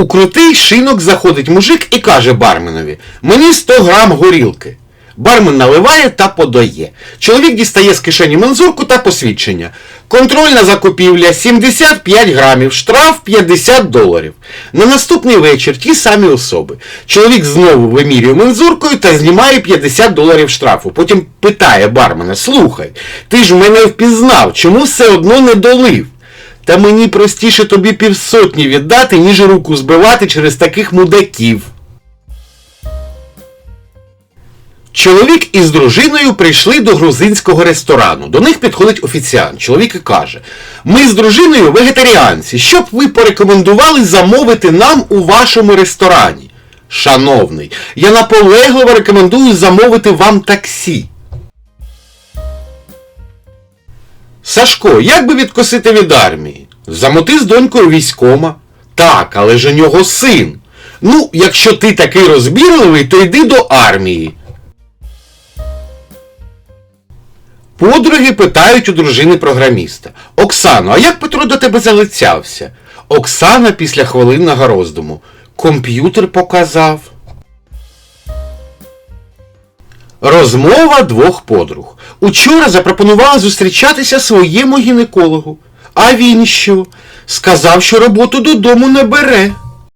У крутий шинок заходить мужик і каже барменові: Мені 100 грам горілки. Бармен наливає та подає. Чоловік дістає з кишені мензурку та посвідчення. Контрольна закупівля 75 грамів, штраф 50 доларів. На наступний вечір ті самі особи. Чоловік знову вимірює мензуркою та знімає 50 доларів штрафу. Потім питає бармена: Слухай, ти ж мене впізнав, чому все одно не долив? Та мені простіше тобі півсотні віддати, ніж руку збивати через таких мудаків. Чоловік із дружиною прийшли до грузинського ресторану. До них підходить офіціант. Чоловік і каже: Ми з дружиною вегетаріанці. Що б ви порекомендували замовити нам у вашому ресторані? Шановний, я наполегливо рекомендую замовити вам таксі. Сашко, як би відкосити від армії? Замоти з донькою військома. Так, але ж у нього син. Ну, якщо ти такий розбірливий, то йди до армії. Подруги питають у дружини програміста. Оксано, а як Петро до тебе залицявся? Оксана після хвилинного роздуму. Комп'ютер показав. Розмова двох подруг. Учора запропонувала зустрічатися своєму гінекологу. А він що? Сказав, що роботу додому не бере.